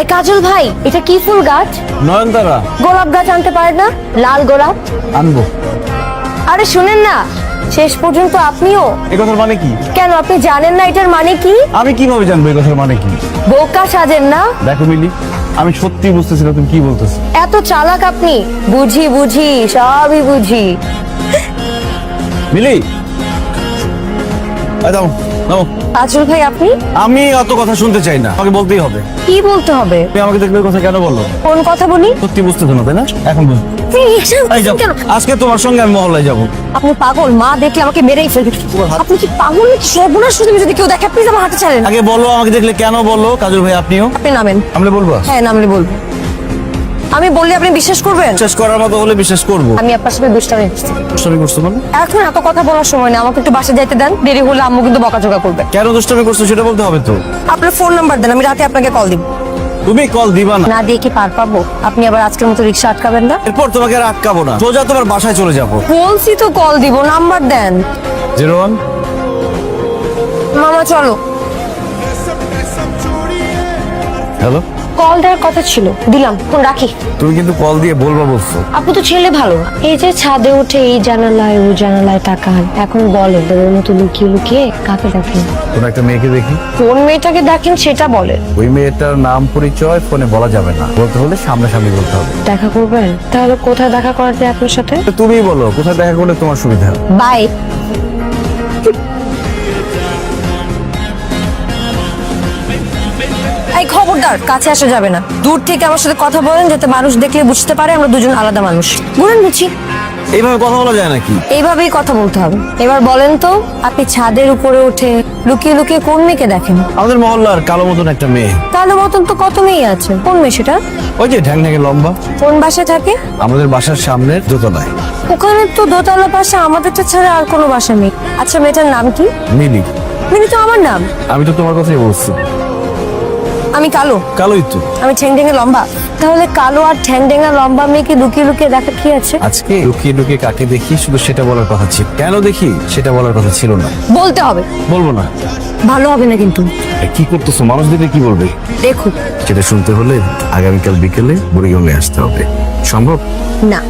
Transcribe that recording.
I কাজল ভাই এটা কি ফুল গাছ? নয়নতারা। গোলাপ গাছ আনতে পারেন না? লাল গোলাপ? আনব। আরে শুনেন না শেষ পর্যন্ত আপনিও। এই কথার মানে কি? কেন আপনি জানেন না এটার মানে কি? আমি কীভাবে জানব এই কথার মানে কি? বোকা সাজেন না। দেখো মিলি আমি সত্যি বুঝতেছি না তুমি কি বলতেছো। এত চালাক আপনি। বুঝি বুঝি সবই বুঝি। মিলি দাও ভাই আপনি? আমি অত কথা শুনতে চাই না আমাকে বলতেই হবে। কি বলতে হবে? তুমি আমাকে দেখলে কথা কেন বলো কোন কথা বলি? সত্যি বুঝতেছো না তাই না? এখন বুঝ আপনি এসব এই যাও কেন? আজকে তোমার সঙ্গে আমি মহল্লায় যাব। আপনি পাগল মা দেখলে আমাকে মেরেই ফেলবে। আপনি কি পাগল নাকি? সর্বনাশ শুধু যদি কেউ দেখে। প্লিজ আমার হাতে ছাড়েন। আগে বলো আমাকে দেখলে কেন বলো কাজল ভাই আপনিও? আপনি নামেন। আমি বলব হ্যাঁ নামলে বলব। আমি বললে আপনি বিশ্বাস করবেন? বিশ্বাস করার মতো হলে বিশ্বাস করব। আমি আপনার সাথে দুষ্টামি করছি। দুষ্টামি করছ মানে? এখন এত কথা বলার সময় না আমাকে একটু বাসা যাইতে দেন। দেরি হলে আম্মু কিন্তু বকাঝকা করবে। কেন দুষ্টামি করছ সেটা বলতে হবে তো। আপনার ফোন নাম্বার দেন আমি রাতে আপনাকে কল দিব। তুমি কল দিবা না। না দিয়ে কি পার পাবো? আপনি আবার আজকের মতো রিক্সা আটকাবেন না? এরপর তোমাকে আর আটকাবো না। সোজা তোমার বাসায় চলে যাব। বলছি তো কল দিব নাম্বার দেন। Zero one. মামা চলো। হ্যালো। কল দেওয়ার কথা ছিল। দিলাম ফোন রাখি। তুমি কিন্তু কল দিয়ে বলবা বলছো। আপু তো ছেলে ভালো। না এই যে ছাদে উঠে এই জানালায় ও জানালায় তাকান। এখন বলে ওর মতো লুকিয়ে লুকিয়ে কাকে দেখেন? কোন একটা মেয়েকে দেখি। কোন মেয়েটাকে দেখেন সেটা বলে। ওই মেয়েটার নাম পরিচয় ফোনে বলা যাবে না। বলতে হলে সামনাসামনি বলতে হবে। দেখা করবেন? তাহলে কোথায় দেখা করাতে আপনার সাথে? তুমি বলো কোথায় দেখা করলে তোমার সুবিধা? বাই। খবরদার কাছে আসা যাবে না। দূর থেকে আমার সাথে কথা বলেন যাতে মানুষ দেখলে বুঝতে পারে আমরা দুজন আলাদা মানুষ। বলেন বুঝি। এইভাবে কথা বলা যায় নাকি? এইভাবেই কথা বলতে হবে। এবার বলেন তো আপনি ছাদের উপরে উঠে লুকিয়ে লুকিয়ে কোন মেয়েকে দেখেন? আমাদের মহল্লার কালো মতন একটা মেয়ে। তাহলে মতন তো কত মেয়ে আছে? কোন মেয়ে সেটা? ওই যে ঢ্যাং ঢ্যাঙে লম্বা। কোন বাসায় থাকে? আমাদের বাসার সামনের দোতলায়। ওখানে তো দোতলা পাশে আমাদেরটা ছাড়া আর কোনো বাসা নেই। আচ্ছা মেয়েটার নাম কি? মিলি। মিনি তো আমার নাম। আমি তো তোমার কথাই বলছি। আমি কালো। কালোই তো। আমি ঠ্যাং ঠ্যাঙে লম্বা। তাহলে কালো আর ঠ্যাং ঠ্যাঙা লম্বা মেয়েকে লুকিয়ে লুকিয়ে দেখা কি আছে? আজকে লুকিয়ে লুকিয়ে কাকে দেখি? শুধু সেটা বলার কথা ছিল। কেন দেখি? সেটা বলার কথা ছিল না। বলতে হবে। বলব না। ভালো হবে না কিন্তু। কি করতেছো? মানুষ দেখলে কি বলবে? দেখুন। সেটা শুনতে হলে আগামীকাল বিকেলে বুড়িগঙ্গে আসতে হবে। সম্ভব? না।